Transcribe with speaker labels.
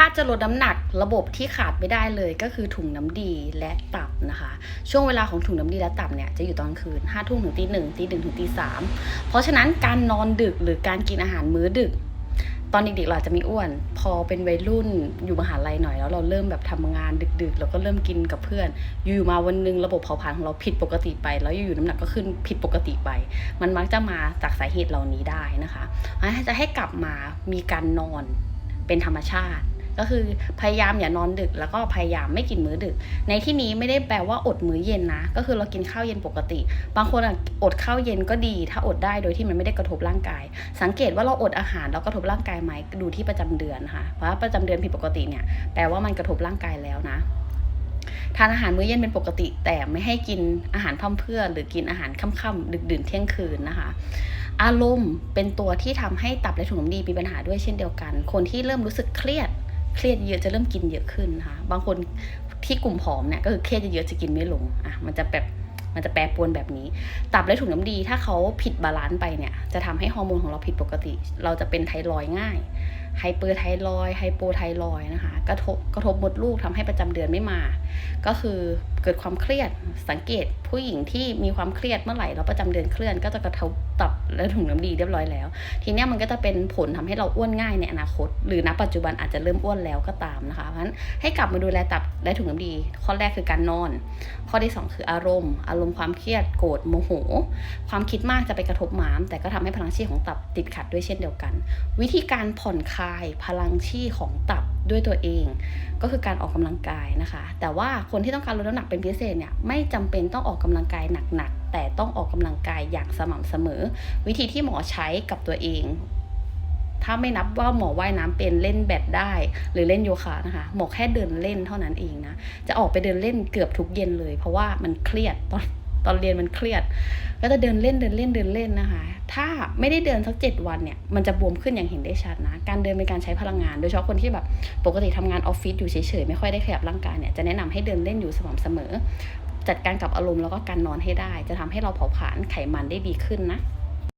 Speaker 1: ถ้าจะลดน้ำหนักระบบที่ขาดไม่ได้เลยก็คือถุงน้ำดีและตับนะคะ ช่วงเวลาของถุงน้ำดีและตับเนี่ยจะอยู่ตอนคืนห้าทุ่มถึงตีหนึ่งตีหนึ่งถึงตีสามเพราะฉะนั้นการนอนดึกหรือการกินอาหารมื้อดึกตอนเด็กๆเราจะมีอ้วน พอเป็นวัยรุ่นอยู่มหาลัยหน่อยแล้วเราเริ่มแบบทำงานดึกๆ แล้วก็เริ่มกินกับเพื่อน อยู่มาวันหนึงระบบเผาผลาญของเราผิดปกติไป แล้วอยู่ๆน้ำหนักก็ขึ้นผิดปกติไป มันมักจะมาจากสาเหตุเหล่านี้ได้นะคะเพราะฉะนั้นจะให้กลับมามีการนอนเป็นธรรมชาติ ก็คือพยายามอย่านอนดึก แล้วก็พยายามไม่กินมื้อดึก ในที่นี้ไม่ได้แปลว่าอดมื้อเย็นนะ ก็คือเรากินข้าวเย็นปกติ บางคนอดข้าวเย็นก็ดี ถ้าอดได้โดยที่มันไม่ได้กระทบร่างกาย สังเกตว่าเราอดอาหารแล้วกระทบร่างกายไหมดูที่ประจำเดือนนะคะเพราะว่าประจำเดือนผิดปกติเนี่ยแปลว่ามันกระทบร่างกายแล้วนะทานอาหารมื้อเย็นเป็นปกติ แต่ไม่ให้กินอาหารพร่ำเพื่อ หรือกินอาหารค่ำๆดึกดื่นเที่ยงคืนนะคะ อารมณ์เป็นตัวที่ทำให้ตับและถุงน้ำดีมีปัญหาด้วยเช่นเดียวกัน คนที่เริ่มรู้สึกเครียด เครียดเยอะจะเริ่มกินเยอะขึ้นนะคะบางคนที่กลุ่มผอมเนี่ยก็คือเครียดเยอะจะกินไม่ลงอะมันจะแบบมันจะแปรปรวนแบบนี้ ตับและถุงน้ำดีถ้าเขาผิดบาลานซ์ไปเนี่ย จะทำให้ฮอร์โมนของเราผิดปกติ เราจะเป็นไทรอยง่าย ไฮเปอร์ไทรอย ไฮโปไทรอยนะคะ กระทบกระทบมดลูกทำให้ประจำเดือนไม่มา ก็คือเกิดความเครียด สังเกตผู้หญิงที่มีความเครียดเมื่อไหร่แล้วประจำเดือนเคลื่อน ก็จะกระทบตับและถุงน้ำดีเรียบร้อยแล้ว ทีนี้มันก็จะเป็นผลทำให้เราอ้วนง่ายในอนาคต หรือณปัจจุบันอาจจะเริ่มอ้วนแล้วก็ตามนะคะเพราะฉะนั้นให้กลับมาดูแลตับและถุงน้ำดี ข้อแรกคือการนอน ข้อที่สองคืออารมณ์ อารมณ์ความเครียดโกรธโมโห ความคิดมากจะไปกระทบม้าม แต่ก็ทำให้พลังชีของตับติดขัดด้วยเช่นเดียวกัน วิธีการผ่อนคลายพลังชีของตับ ด้วยตัวเอง ก็คือการออกกำลังกายนะคะ แต่ว่าคนที่ต้องการลดน้ำหนักเป็นพิเศษเนี่ยไม่จำเป็นต้องออกกำลังกายหนักๆแต่ต้องออกกำลังกายอย่างสม่ำเสมอ วิธีที่หมอใช้กับตัวเอง ถ้าไม่นับว่าหมอว่ายน้ำเป็นเล่นแบดได้ หรือเล่นโยคะนะคะ หมอแค่เดินเล่นเท่านั้นเองนะจะออกไปเดินเล่นเกือบทุกเย็นเลย เพราะว่ามันเครียดตอน ตอนเรียนมันเครียด ก็จะเดินเล่นเดินเล่นเดินเล่นนะคะ ถ้าไม่ได้เดินสักเจ็ดวันเนี่ย มันจะบวมขึ้นอย่างเห็นได้ชัดนะ การเดินเป็นการใช้พลังงาน โดยเฉพาะคนที่แบบปกติทำงานออฟฟิศอยู่เฉยๆไม่ค่อยได้ขยับร่างกายเนี่ย จะแนะนำให้เดินเล่นอยู่สม่ำเสมอ จัดการกับอารมณ์แล้วก็การนอนให้ได้ จะทำให้เราเผาผลาญไขมันได้ดีขึ้นนะ